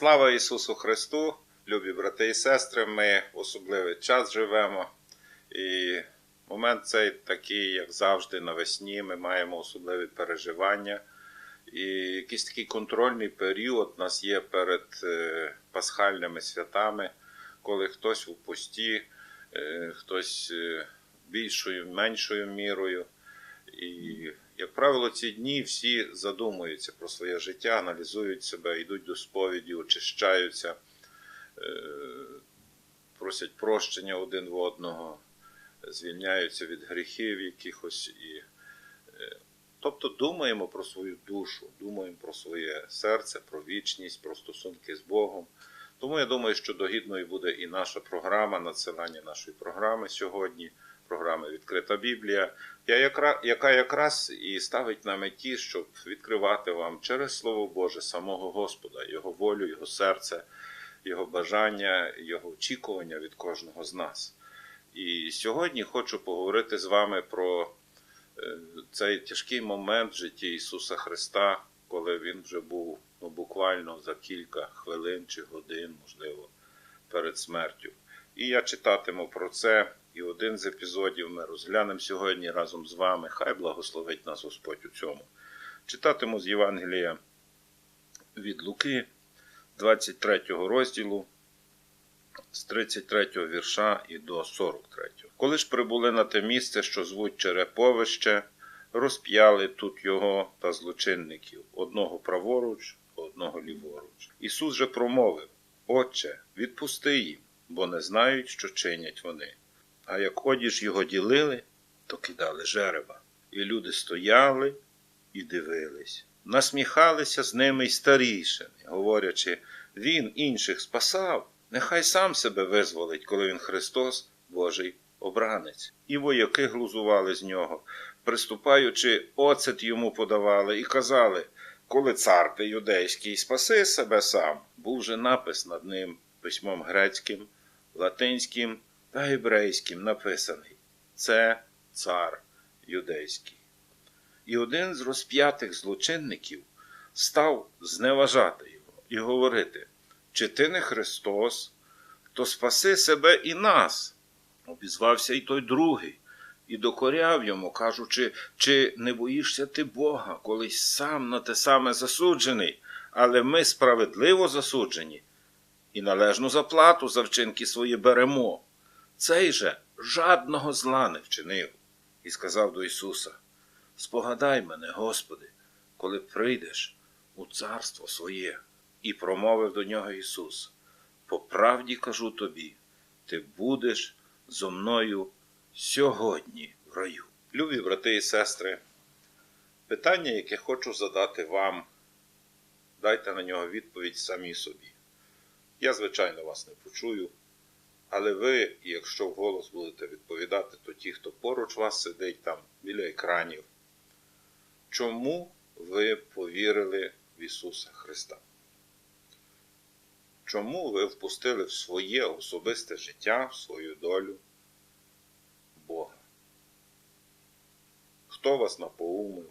Слава Ісусу Христу, любі брати і сестри, ми особливий час живемо. І момент цей такий, як завжди, навесні, ми маємо особливі переживання. І якийсь такий контрольний період у нас є перед е, пасхальними святами, коли хтось у пості, е, хтось е, більшою, меншою мірою. І, як правило, ці дні всі задумуються про своє життя, аналізують себе, йдуть до сповіді, очищаються, е, просять прощення один в одного, звільняються від гріхів якихось. І, е, тобто думаємо про свою душу, думаємо про своє серце, про вічність, про стосунки з Богом. Тому я думаю, що догідною буде і наша програма, надсилання нашої програми сьогодні, програми Відкрита Біблія, яка якраз і ставить на меті, щоб відкривати вам через Слово Боже самого Господа, Його волю, Його серце, Його бажання, Його очікування від кожного з нас. І сьогодні хочу поговорити з вами про е, цей тяжкий момент в житті Ісуса Христа, коли Він вже був ну, буквально за кілька хвилин чи годин, можливо, перед смертю. І я читатиму про це. І один з епізодів ми розглянемо сьогодні разом з вами. Хай благословить нас Господь у цьому. Читатиму з Євангелія від Луки, 23 розділу, з 33 вірша і до 43. Коли ж прибули на те місце, що звуть Череповище, розп'яли тут його та злочинників, одного праворуч, одного ліворуч. Ісус же промовив: Отче, відпусти їм, бо не знають, що чинять вони. А як одіж його ділили, то кидали жереба. І люди стояли і дивились, насміхалися з ними й старішини, говорячи, він інших спасав, нехай сам себе визволить, коли він Христос, Божий обранець. І вояки глузували з нього, приступаючи, оцет йому подавали і казали, коли цар ти юдейський, спаси себе сам. Був же напис над ним письмом грецьким, латинським та єврейським написаний це цар юдейський. І один з розп'ятих злочинників став зневажати його і говорити: чи ти не Христос, то спаси себе і нас. Обізвався й той другий, і докоряв йому, кажучи, чи не боїшся ти Бога, колись сам на те саме засуджений, але ми справедливо засуджені, і належну заплату за вчинки свої беремо. Цей же жадного зла не вчинив, і сказав до Ісуса: Спогадай мене, Господи, коли прийдеш у царство своє, і промовив до нього Ісус: По правді кажу тобі, ти будеш зо мною сьогодні в раю. Любі брати і сестри, питання, яке хочу задати вам, дайте на нього відповідь самі собі. Я, звичайно, вас не почую. Але ви, якщо вголос будете відповідати, то ті, хто поруч вас сидить там біля екранів, чому ви повірили в Ісуса Христа? Чому ви впустили в своє особисте життя, в свою долю Бога? Хто вас напоумив?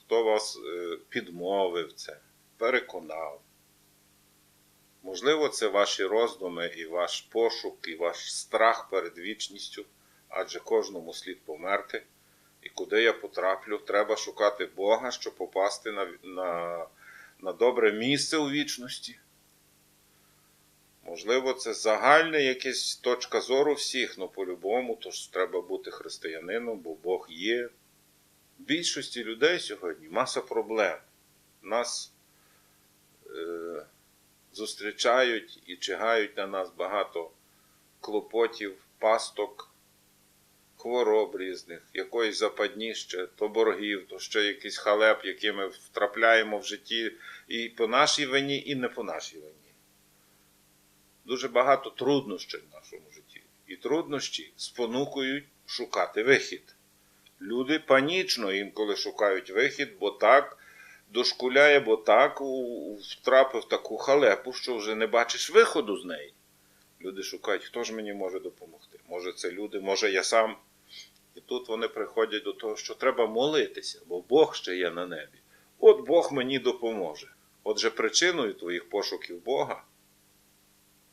Хто вас е, підмовив це, переконав? Можливо, це ваші роздуми і ваш пошук, і ваш страх перед вічністю, адже кожному слід померти. І куди я потраплю, треба шукати Бога, щоб попасти на, на, на добре місце у вічності. Можливо, це загальна якась точка зору всіх, але по-любому, тож треба бути християнином, бо Бог є. Більшості людей сьогодні маса проблем. Нас е, зустрічають і чигають на нас багато клопотів, пасток, хвороб різних, якоїсь западні ще, то боргів, то ще якийсь халеп, який ми втрапляємо в житті і по нашій вині, і не по нашій вині. Дуже багато труднощів в нашому житті. І труднощі спонукують шукати вихід. Люди панічно інколи шукають вихід, бо так дошкуляє, бо так втрапив таку халепу, що вже не бачиш виходу з неї. Люди шукають, хто ж мені може допомогти. Може, це люди, може я сам. І тут вони приходять до того, що треба молитися, бо Бог ще є на небі. От Бог мені допоможе. Отже, причиною твоїх пошуків Бога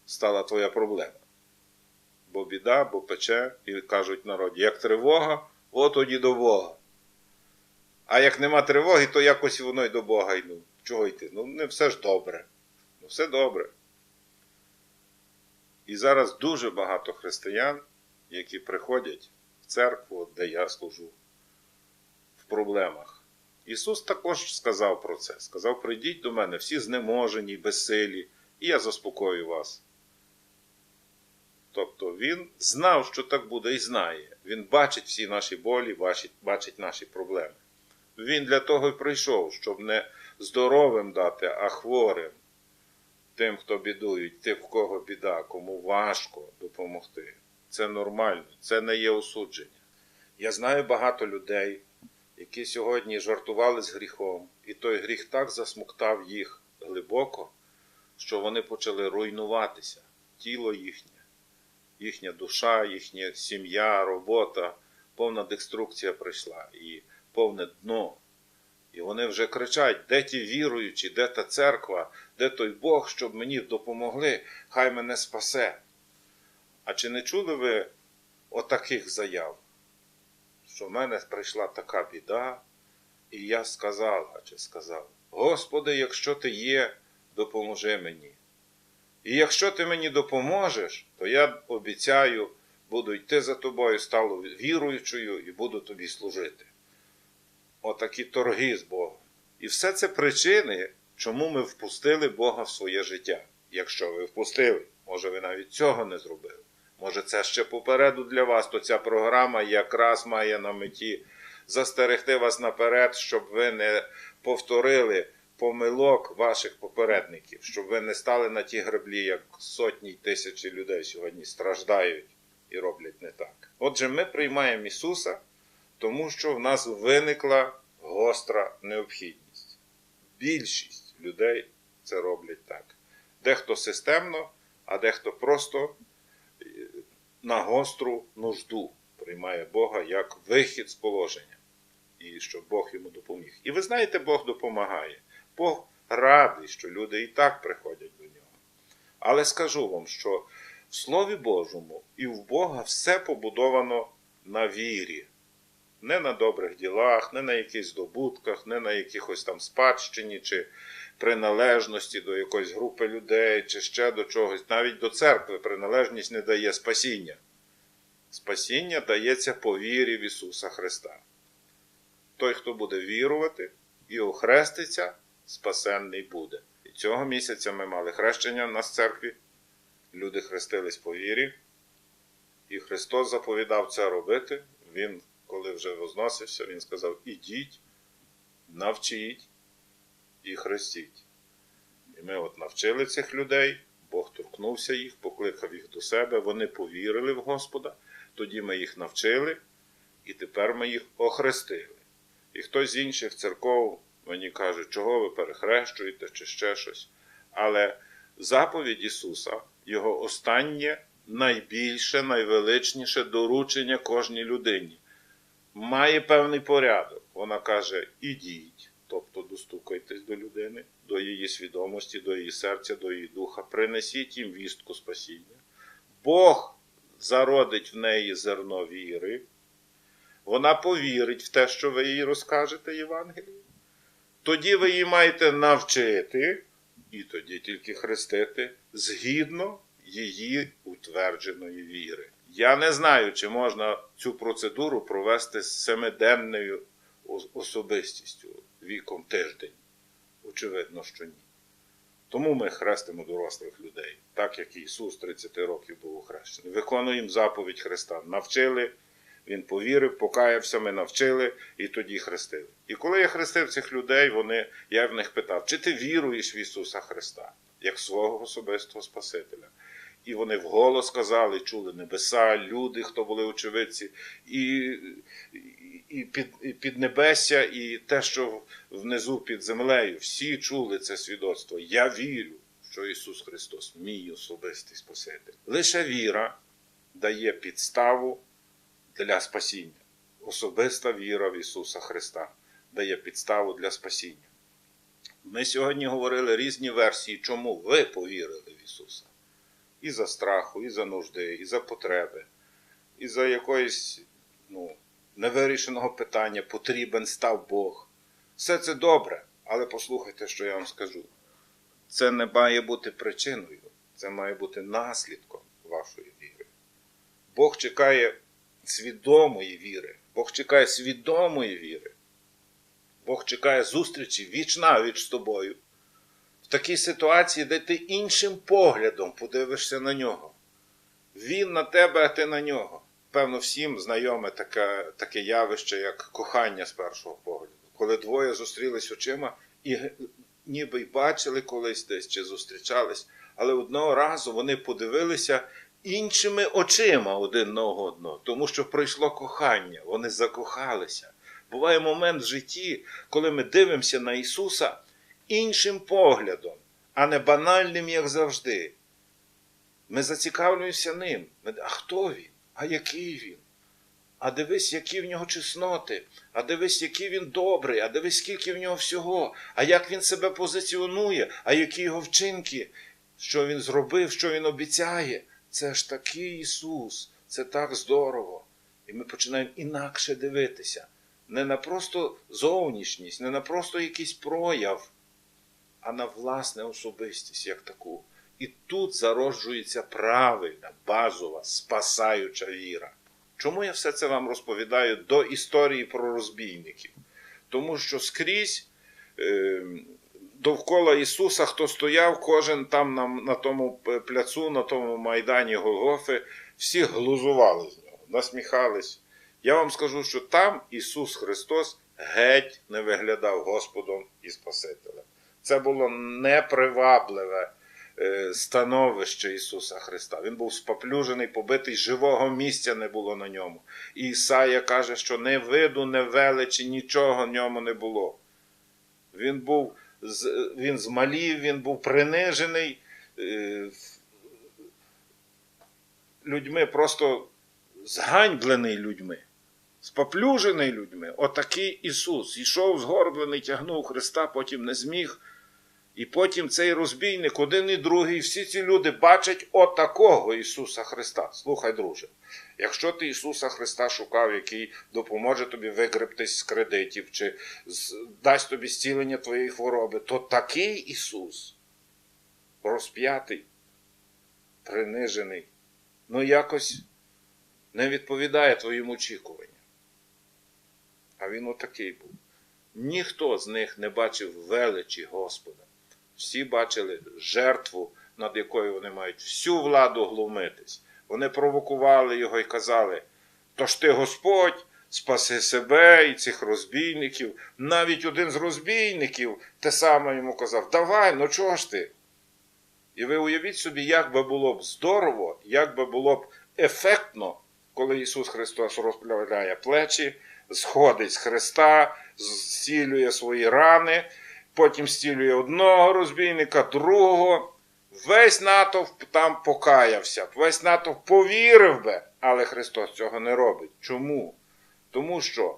стала твоя проблема. Бо біда, бо пече, і кажуть народі, як тривога, от тоді до Бога. А як нема тривоги, то якось воно й до Бога йду. Чого йти? Ну, не все ж добре. Ну, все добре. І зараз дуже багато християн, які приходять в церкву, де я служу, в проблемах. Ісус також сказав про це. Сказав: прийдіть до мене, всі знеможені, безсилі, і я заспокою вас. Тобто Він знав, що так буде, і знає. Він бачить всі наші болі, бачить, бачить наші проблеми. Він для того й прийшов, щоб не здоровим дати, а хворим, тим, хто бідують, тим, в кого біда, кому важко допомогти. Це нормально, це не є осудження. Я знаю багато людей, які сьогодні жартували з гріхом, і той гріх так засмуктав їх глибоко, що вони почали руйнуватися, тіло їхнє, їхня душа, їхня сім'я, робота, повна деструкція прийшла і повне дно. І вони вже кричать, де ті віруючі, де та церква, де той Бог, щоб мені допомогли, хай мене спасе. А чи не чули ви отаких заяв? Що в мене прийшла така біда, і я сказала чи сказав: Господи, якщо ти є, допоможи мені. І якщо ти мені допоможеш, то я обіцяю, буду йти за тобою, стану віруючою і буду тобі служити. Отакі торги з Богом. І все це причини, чому ми впустили Бога в своє життя. Якщо ви впустили, може ви навіть цього не зробили. Може, це ще попереду для вас, то ця програма якраз має на меті застерегти вас наперед, щоб ви не повторили помилок ваших попередників, щоб ви не стали на ті греблі, як сотні тисячі людей сьогодні страждають і роблять не так. Отже, ми приймаємо Ісуса, тому що в нас виникла гостра необхідність. Більшість людей це роблять так. Дехто системно, а дехто просто на гостру нужду приймає Бога як вихід з положення, і щоб Бог йому допоміг. І ви знаєте, Бог допомагає. Бог радий, що люди і так приходять до нього. Але скажу вам, що в Слові Божому і в Бога все побудовано на вірі. Не на добрих ділах, не на якихось здобутках, не на якихось там спадщині чи приналежності до якоїсь групи людей, чи ще до чогось. Навіть до церкви приналежність не дає спасіння. Спасіння дається по вірі в Ісуса Христа. Той, хто буде вірувати і охреститься, спасенний буде. І цього місяця ми мали хрещення в церкві. Люди хрестились по вірі, і Христос заповідав це робити. Він, коли вже возносився, Він сказав: ідіть, навчіть і хрестіть. І ми от навчили цих людей, Бог торкнувся їх, покликав їх до себе, вони повірили в Господа, тоді ми їх навчили, і тепер ми їх охрестили. І хтось з інших церков мені каже, чого ви перехрещуєте, чи ще щось. Але заповідь Ісуса, Його останнє, найбільше, найвеличніше доручення кожній людині. Має певний порядок. Вона каже: ідіть, тобто достукайтесь до людини, до її свідомості, до її серця, до її духа, принесіть їм вістку спасіння. Бог зародить в неї зерно віри. Вона повірить в те, що ви їй розкажете Євангелії. Тоді ви її маєте навчити, і тоді тільки хрестити згідно її утвердженої віри. Я не знаю, чи можна цю процедуру провести з семиденною особистістю віком тиждень. Очевидно, що ні. Тому ми хрестимо дорослих людей, так як Ісус 30 років був охрещений. Виконуємо заповідь Христа. Навчили, Він повірив, покаявся, ми навчили і тоді хрестили. І коли я хрестив цих людей, вони, я в них питав, чи ти віруєш в Ісуса Христа, як свого особистого Спасителя? І вони вголос казали, чули небеса, люди, хто були очевидці, і, і, під, і піднебесся, і те, що внизу під землею, всі чули це свідоцтво. Я вірю, що Ісус Христос, мій особистий Спаситель. Лише віра дає підставу для спасіння. Особиста віра в Ісуса Христа дає підставу для спасіння. Ми сьогодні говорили різні версії, чому ви повірили в Ісуса. І за страху, і за нужди, і за потреби, і за якоїсь ну, невирішеного питання потрібен став Бог. Все це добре, але послухайте, що я вам скажу. Це не має бути причиною, це має бути наслідком вашої віри. Бог чекає свідомої віри. Бог чекає свідомої віри. Бог чекає зустрічі віч навіч з тобою. В такій ситуації, де ти іншим поглядом подивишся на нього. Він на тебе, а ти на нього. Певно, всім знайоме таке, таке явище, як кохання з першого погляду. Коли двоє зустрілись очима і ніби й бачили колись десь чи зустрічались, але одного разу вони подивилися іншими очима один на одного, тому що пройшло кохання, вони закохалися. Буває момент в житті, коли ми дивимося на Ісуса іншим поглядом, а не банальним, як завжди. Ми зацікавлюємося ним. А хто він? А який він? А дивись, які в нього чесноти, а дивись, який він добрий, а дивись, скільки в нього всього, а як він себе позиціонує, а які його вчинки, що він зробив, що він обіцяє. Це ж такий Ісус, це так здорово. І ми починаємо інакше дивитися. Не на просто зовнішність, не на просто якийсь прояв, а на власне особистість як таку. І тут зароджується правильна, базова, спасаюча віра. Чому я все це вам розповідаю до історії про розбійників? Тому що скрізь е, довкола Ісуса, хто стояв, кожен там на, на тому пляцу, на тому майдані Голгофи, всі глузували з нього, насміхались. Я вам скажу, що там Ісус Христос геть не виглядав Господом і Спасителем. Це було непривабливе е, становище Ісуса Христа. Він був споплюжений, побитий, живого місця не було на ньому. І Ісая каже, що не виду, не величі, нічого в ньому не було. Він був він змалів, він був принижений е, людьми, просто зганьблений людьми, споплюжений людьми. Отакий Ісус. Ішов згорблений, тягнув Христа, потім не зміг. І потім цей розбійник, один і другий, всі ці люди бачать отакого Ісуса Христа. Слухай, друже, якщо ти Ісуса Христа шукав, який допоможе тобі вигребтись з кредитів, чи дасть тобі зцілення твоєї хвороби, то такий Ісус, розп'ятий, принижений, ну якось не відповідає твоїм очікуванням. А він отакий був. Ніхто з них не бачив величі Господа. Всі бачили жертву, над якою вони мають всю владу глумитись. Вони провокували його і казали: То ж ти Господь, спаси себе і цих розбійників. Навіть один з розбійників те саме йому казав: Давай, ну чого ж ти? І ви уявіть собі, як би було б здорово, як би було б ефектно, коли Ісус Христос розправляє плечі, сходить з Христа, зцілює свої рани, потім зцілює одного розбійника, другого. Весь натовп там покаявся, весь натовп повірив би, але Христос цього не робить. Чому? Тому що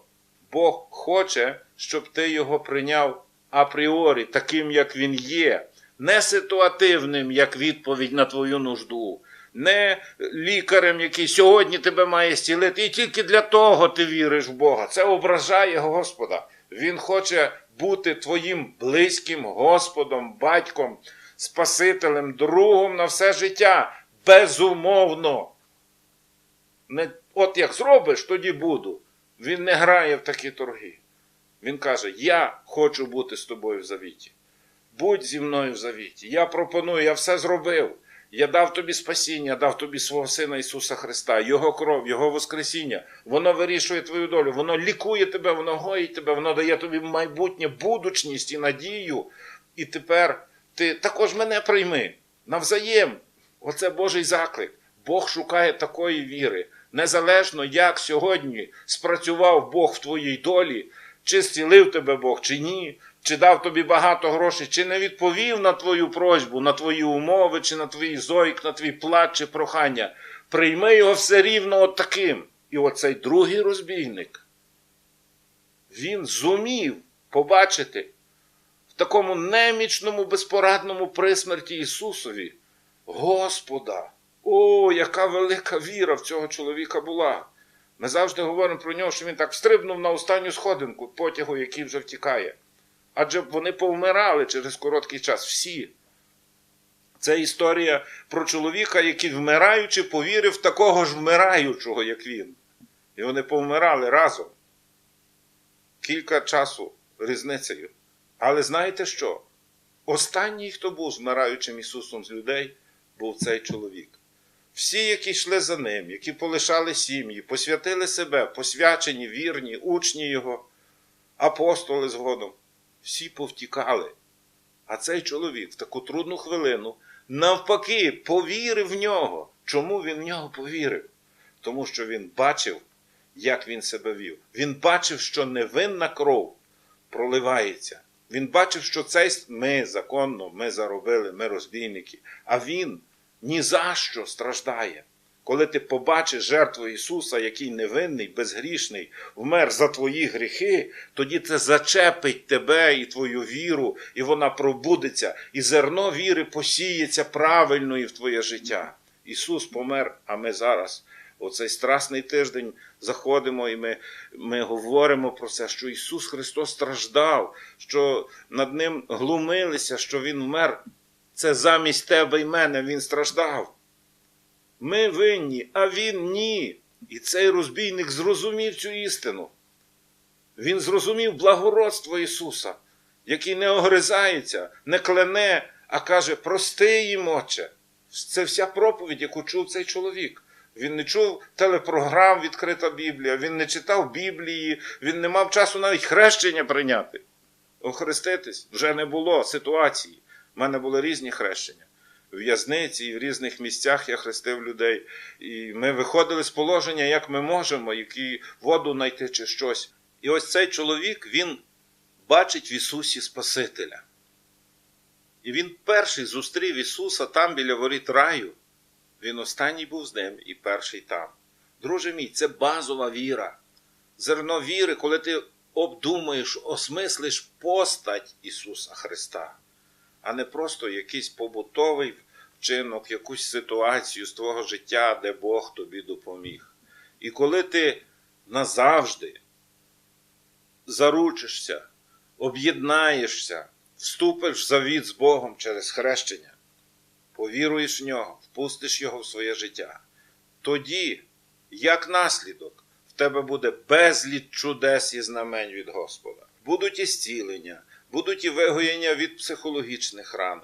Бог хоче, щоб ти його прийняв апріорі, таким, як він є, не ситуативним, як відповідь на твою нужду, не лікарем, який сьогодні тебе має зцілити, і тільки для того ти віриш в Бога. Це ображає Господа. Він хоче бути твоїм близьким Господом, батьком, Спасителем, другом на все життя. Безумовно. Не, от як зробиш, тоді буду. Він не грає в такі торги. Він каже: Я хочу бути з тобою в завіті. Будь зі мною в завіті. Я пропоную, я все зробив. Я дав тобі спасіння, дав тобі свого Сина Ісуса Христа, Його кров, Його Воскресіння. Воно вирішує твою долю, воно лікує тебе, воно гоїть тебе, воно дає тобі майбутнє, будучність і надію. І тепер ти також мене прийми навзаєм. Оце Божий заклик. Бог шукає такої віри. Незалежно, як сьогодні спрацював Бог в твоїй долі, чи зцілив тебе Бог, чи ні, чи дав тобі багато грошей, чи не відповів на твою просьбу, на твої умови, чи на твій зойк, на твій плач, чи прохання. Прийми його все рівно от таким. І оцей другий розбійник, він зумів побачити в такому немічному, безпорадному присмерті Ісусові. Господа! О, яка велика віра в цього чоловіка була! Ми завжди говоримо про нього, що він так стрибнув на останню сходинку потягу, який вже втікає. Адже вони повмирали через короткий час. Всі. Це історія про чоловіка, який, вмираючи, повірив такого ж вмираючого, як він. І вони повмирали разом. Кілька часу різницею. Але знаєте що? Останній, хто був вмираючим Ісусом з людей, був цей чоловік. Всі, які йшли за ним, які полишали сім'ї, посвятили себе, посвячені, вірні, учні Його, апостоли згодом, всі повтікали. А цей чоловік в таку трудну хвилину навпаки повірив в нього. Чому він в нього повірив? Тому що він бачив, як він себе вів. Він бачив, що невинна кров проливається. Він бачив, що цей ми законно, ми заробили, ми розбійники, а він ні за що страждає. Коли ти побачиш жертву Ісуса, який невинний, безгрішний, вмер за твої гріхи, тоді це зачепить тебе і твою віру, і вона пробудеться, і зерно віри посіється правильно і в твоє життя. Ісус помер, а ми зараз, оцей страсний тиждень, заходимо і ми, ми говоримо про це, що Ісус Христос страждав, що над Ним глумилися, що Він вмер. Це замість тебе і мене Він страждав. Ми винні, а він ні. І цей розбійник зрозумів цю істину. Він зрозумів благородство Ісуса, який не огризається, не клене, а каже: Прости їм, Отче. Це вся проповідь, яку чув цей чоловік. Він не чув телепрограм Відкрита Біблія, він не читав Біблії, він не мав часу навіть хрещення прийняти. Охреститись вже не було ситуації. У мене були різні хрещення в'язниці і в різних місцях я хрестив людей. І ми виходили з положення, як ми можемо, які воду знайти чи щось. І ось цей чоловік він бачить в Ісусі Спасителя. І він перший зустрів Ісуса там біля воріт раю. Він останній був з ним і перший там. Друже мій, це базова віра. Зерно віри, коли ти обдумаєш, осмислиш постать Ісуса Христа а не просто якийсь побутовий вчинок, якусь ситуацію з твого життя, де Бог тобі допоміг. І коли ти назавжди заручишся, об'єднаєшся, вступиш в завіт з Богом через хрещення, повіруєш в нього, впустиш його в своє життя, тоді, як наслідок, в тебе буде безліч чудес і знамень від Господа. Будуть і зцілення, будуть і вигоєння від психологічних ран,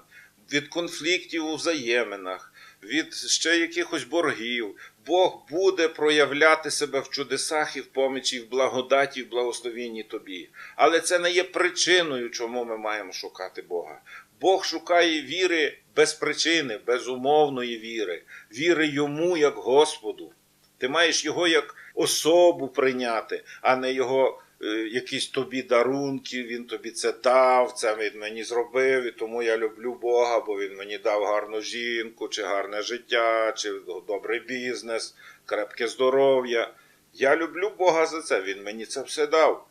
від конфліктів у взаєминах, від ще якихось боргів. Бог буде проявляти себе в чудесах і в помічі, і в благодаті, і в благословенні тобі. Але це не є причиною, чому ми маємо шукати Бога. Бог шукає віри без причини, безумовної віри, віри йому як Господу. Ти маєш його як особу прийняти, а не його якісь тобі дарунки, він тобі це дав, це він мені зробив, і тому я люблю Бога, бо він мені дав гарну жінку, чи гарне життя, чи добрий бізнес, крепке здоров'я. Я люблю Бога за це, він мені це все дав.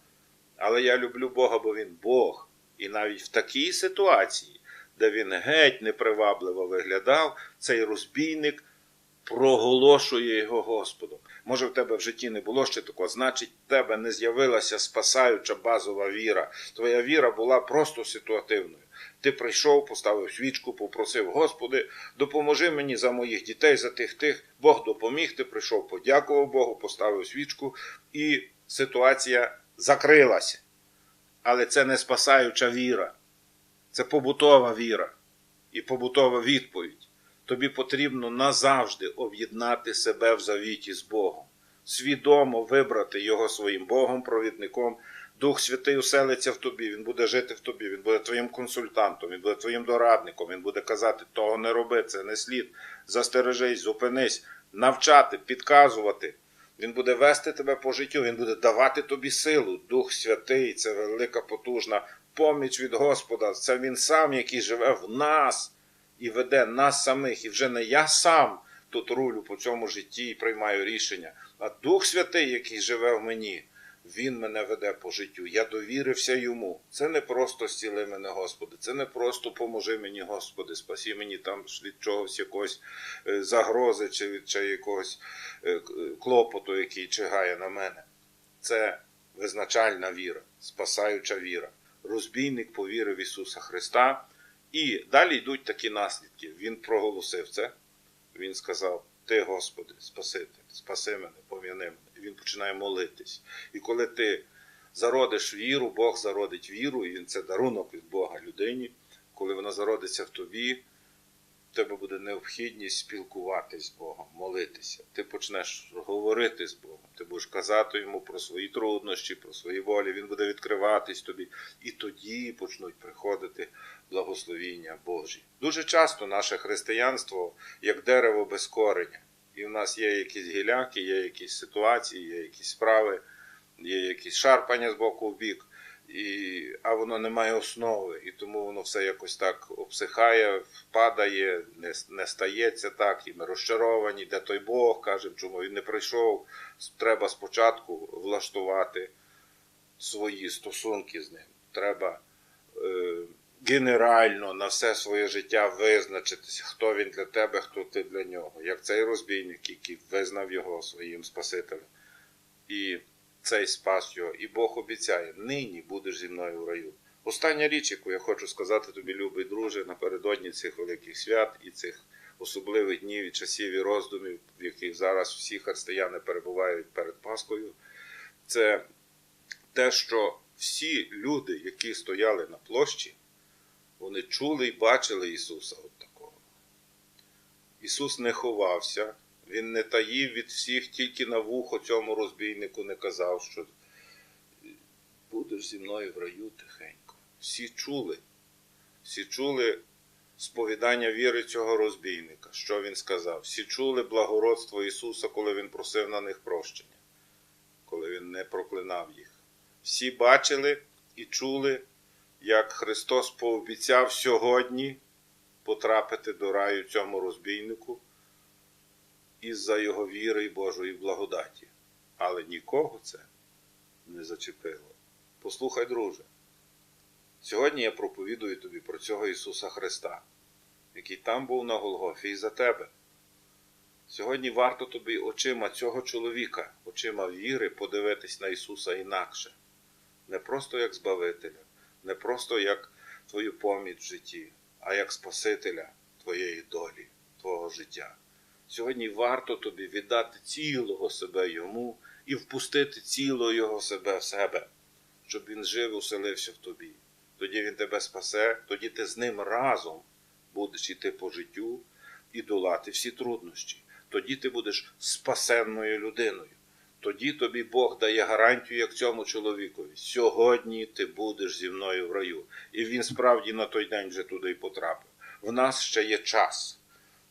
Але я люблю Бога, бо він Бог. І навіть в такій ситуації, де він геть непривабливо виглядав, цей розбійник проголошує його Господом. Може, в тебе в житті не було ще такого, значить, в тебе не з'явилася спасаюча базова віра. Твоя віра була просто ситуативною. Ти прийшов, поставив свічку, попросив, Господи, допоможи мені за моїх дітей, за тих тих. Бог допоміг, ти прийшов, подякував Богу, поставив свічку, і ситуація закрилася. Але це не спасаюча віра, це побутова віра і побутова відповідь. Тобі потрібно назавжди об'єднати себе в завіті з Богом, свідомо вибрати Його своїм Богом, провідником. Дух Святий уселиться в тобі, Він буде жити в тобі, Він буде твоїм консультантом, Він буде твоїм дорадником, Він буде казати, того не роби, це не слід. Застережись, зупинись, навчати, підказувати. Він буде вести тебе по життю, Він буде давати тобі силу. Дух Святий це велика потужна поміч від Господа. Це Він сам, який живе в нас і веде нас самих. І вже не я сам тут рулю по цьому житті і приймаю рішення, а Дух Святий, який живе в мені. Він мене веде по життю. Я довірився йому. Це не просто зціли мене, Господи, це не просто поможи мені, Господи, спасі мені там від чогось якоїсь е, загрози чи від чи якогось е, е, клопоту, який чигає на мене. Це визначальна віра, спасаюча віра. Розбійник повірив Ісуса Христа. І далі йдуть такі наслідки. Він проголосив це. Він сказав: Ти, Господи, Спаситель, спаси мене, пом'яни мене. І він починає молитись. І коли ти зародиш віру, Бог зародить віру, і він це дарунок від Бога людині. Коли вона зародиться в тобі, тебе буде необхідність спілкуватись з Богом, молитися. Ти почнеш говорити з Богом, ти будеш казати йому про свої труднощі, про свої болі, він буде відкриватись тобі. І тоді почнуть приходити благословіння Божі. Дуже часто наше християнство як дерево без кореня. І в нас є якісь гіляки, є якісь ситуації, є якісь справи, є якісь шарпання з боку в бік, і, а воно не має основи, і тому воно все якось так обсихає, впадає, не, не стається так, і ми розчаровані, де той Бог, кажемо, чому він не прийшов. Треба спочатку влаштувати свої стосунки з ним. Треба е, генерально на все своє життя визначитися, хто він для тебе, хто ти для нього, як цей розбійник, який визнав його своїм Спасителем. І цей спас його. І Бог обіцяє: нині будеш зі мною в раю. Остання річ, яку я хочу сказати тобі, любий друже, напередодні цих великих свят і цих особливих днів і часів і роздумів, в яких зараз всі християни перебувають перед Паскою, це те, що всі люди, які стояли на площі, вони чули і бачили Ісуса от такого. Ісус не ховався, Він не таїв від всіх, тільки на вухо цьому розбійнику не казав, що будеш зі мною в раю тихенько. Всі чули, всі чули сповідання віри цього розбійника, що він сказав. Всі чули благородство Ісуса, коли Він просив на них прощення, коли Він не проклинав їх. Всі бачили і чули, як Христос пообіцяв сьогодні потрапити до раю цьому розбійнику із-за його віри і Божої благодаті. Але нікого це не зачепило. Послухай, друже, сьогодні я проповідую тобі про цього Ісуса Христа, який там був на Голгофі і за тебе. Сьогодні варто тобі очима цього чоловіка, очима віри подивитись на Ісуса інакше. Не просто як Збавителя, не просто як твою поміч в житті, а як Спасителя твоєї долі, твого життя. Сьогодні варто тобі віддати цілого себе йому і впустити цілого його себе в себе, щоб він жив уселився в тобі. Тоді він тебе спасе, тоді ти з ним разом будеш іти по життю і долати всі труднощі. Тоді ти будеш спасенною людиною. Тоді тобі Бог дає гарантію, як цьому чоловікові. Сьогодні ти будеш зі мною в раю. І він справді на той день вже туди й потрапив. В нас ще є час.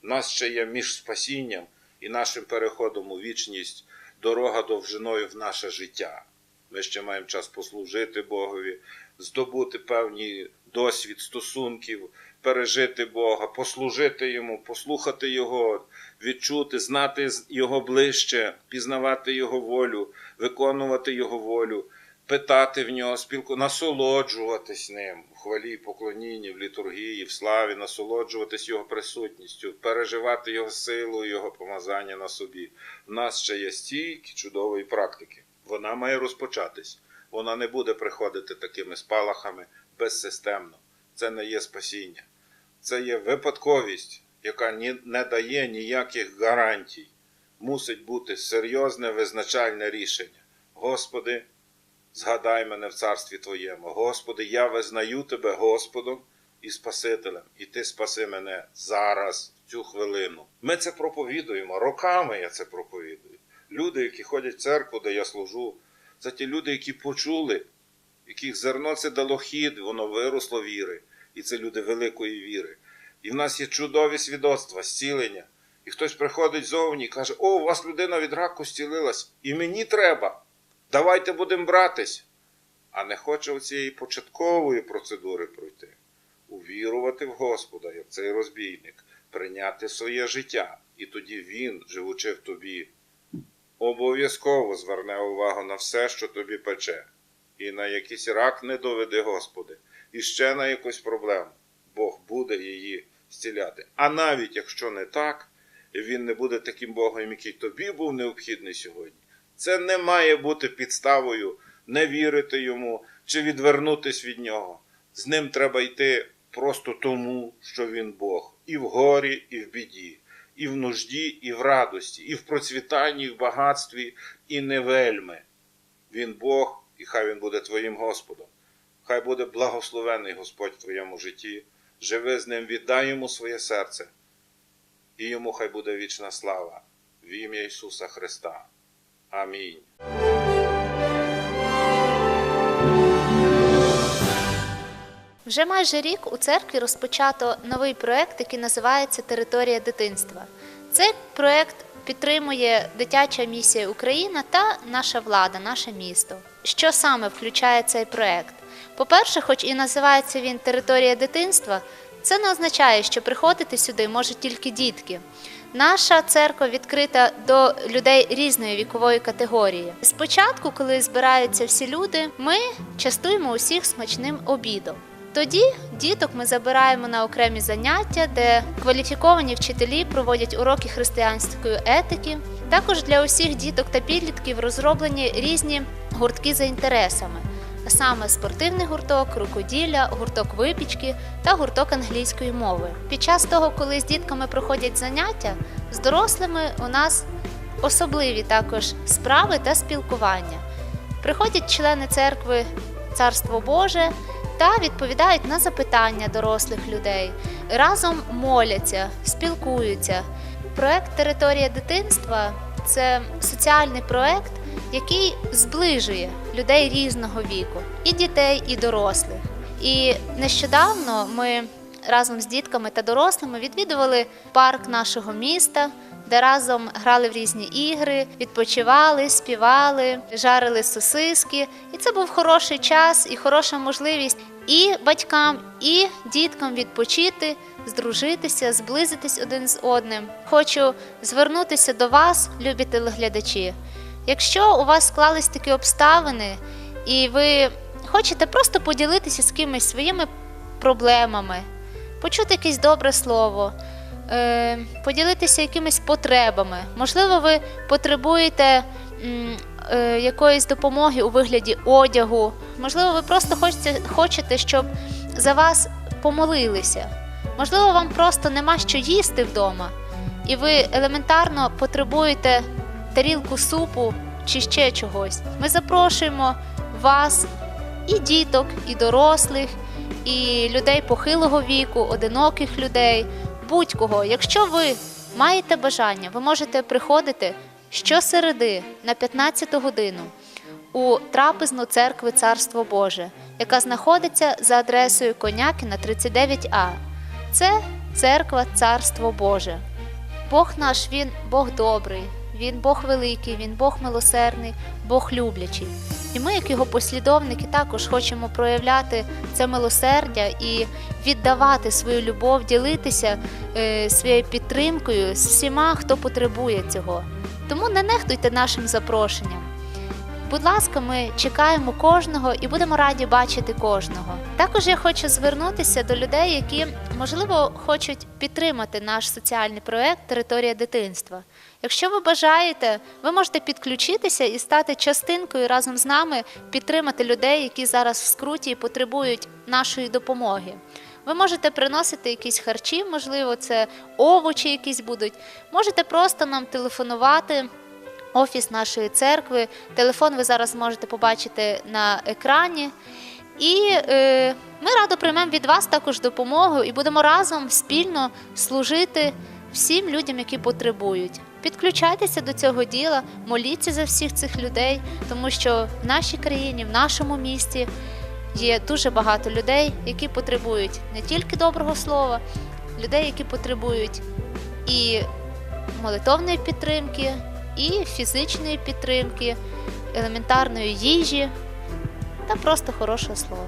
Нас ще є між спасінням і нашим переходом у вічність дорога довжиною в наше життя. Ми ще маємо час послужити Богові, здобути певний досвід стосунків, пережити Бога, послужити Йому, послухати Його, відчути, знати Його ближче, пізнавати Його волю, виконувати Його волю, питати в нього, спілку, насолоджуватись ним в хвалі, і поклонінні, в літургії, в славі, насолоджуватись Його присутністю, переживати Його силу, Його помазання на собі. В нас ще є стільки чудової практики. Вона має розпочатись. Вона не буде приходити такими спалахами безсистемно. Це не є спасіння. Це є випадковість, яка не дає ніяких гарантій. Мусить бути серйозне визначальне рішення. Господи, згадай мене в царстві Твоєму. Господи, я визнаю Тебе Господом і Спасителем, і Ти спаси мене зараз, в цю хвилину. Ми це проповідуємо, роками я це проповідую. Люди, які ходять в церкву, де я служу, це ті люди, які почули, яких зерно це дало хід, воно виросло віри. І це люди великої віри. І в нас є чудові свідоцтва, зцілення. І хтось приходить зовні і каже: О, у вас людина від раку зцілилась, і мені треба. Давайте будемо братись. А не хоче цієї початкової процедури пройти. Увірувати в Господа, як цей розбійник, прийняти своє життя. І тоді він, живучи в тобі, обов'язково зверне увагу на все, що тобі пече, і на якийсь рак не доведи, Господи, і ще на якусь проблему. Бог буде її зціляти. А навіть якщо не так, він не буде таким Богом, який тобі був необхідний сьогодні. Це не має бути підставою не вірити йому чи відвернутись від нього. З ним треба йти просто тому, що він Бог, і в горі, і в біді, і в нужді, і в радості, і в процвітанні, і в багатстві, і не вельми. Він Бог, і хай він буде твоїм Господом. Хай буде благословений Господь в твоєму житті. Живи з ним, віддай йому своє серце, і йому хай буде вічна слава в ім'я Ісуса Христа. Амінь. Вже майже рік у церкві розпочато новий проект, який називається Територія дитинства. Цей проект підтримує дитяча місія Україна та наша влада, наше місто. Що саме включає цей проект? По-перше, хоч і називається він Територія дитинства, це не означає, що приходити сюди можуть тільки дітки. Наша церква відкрита до людей різної вікової категорії. Спочатку, коли збираються всі люди, ми частуємо усіх смачним обідом. Тоді діток ми забираємо на окремі заняття, де кваліфіковані вчителі проводять уроки християнської етики. Також для усіх діток та підлітків розроблені різні гуртки за інтересами, саме спортивний гурток, рукоділля, гурток випічки та гурток англійської мови. Під час того, коли з дітками проходять заняття, з дорослими у нас особливі також справи та спілкування. Приходять члени церкви Царство Боже та відповідають на запитання дорослих людей, разом моляться, спілкуються. Проект Територія дитинства це соціальний проект, який зближує людей різного віку, і дітей, і дорослих. І нещодавно ми разом з дітками та дорослими відвідували парк нашого міста, де разом грали в різні ігри, відпочивали, співали, жарили сосиски. І це був хороший час і хороша можливість і батькам, і діткам відпочити, здружитися, зблизитись один з одним. Хочу звернутися до вас, любі телеглядачі. Якщо у вас склались такі обставини, і ви хочете просто поділитися з кимось своїми проблемами, почути якесь добре слово, е, поділитися якимись потребами. Можливо, ви потребуєте е, якоїсь допомоги у вигляді одягу. Можливо, ви просто хочете, хочете, щоб за вас помолилися. Можливо, вам просто нема що їсти вдома, і ви елементарно потребуєте тарілку супу чи ще чогось. Ми запрошуємо вас і діток, і дорослих, і людей похилого віку, одиноких людей, будь-кого. Якщо ви маєте бажання, ви можете приходити щосереди на 15 годину у трапезну церкви Царство Боже, яка знаходиться за адресою Конякіна 39А. Це церква Царство Боже. Бог наш, Він Бог добрий, Він Бог великий, Він Бог милосердний, Бог люблячий. І ми, як його послідовники, також хочемо проявляти це милосердя і віддавати свою любов, ділитися е, своєю підтримкою з всіма, хто потребує цього. Тому не нехтуйте нашим запрошенням. Будь ласка, ми чекаємо кожного і будемо раді бачити кожного. Також я хочу звернутися до людей, які можливо хочуть підтримати наш соціальний проект Територія дитинства. Якщо ви бажаєте, ви можете підключитися і стати частинкою разом з нами підтримати людей, які зараз в скруті і потребують нашої допомоги. Ви можете приносити якісь харчі, можливо, це овочі якісь будуть. Можете просто нам телефонувати офіс нашої церкви. Телефон ви зараз можете побачити на екрані. І е, ми радо приймемо від вас також допомогу і будемо разом спільно служити всім людям, які потребують. Підключайтеся до цього діла, моліться за всіх цих людей, тому що в нашій країні, в нашому місті є дуже багато людей, які потребують не тільки доброго слова, людей, які потребують і молитовної підтримки, і фізичної підтримки, елементарної їжі та просто хорошого слова.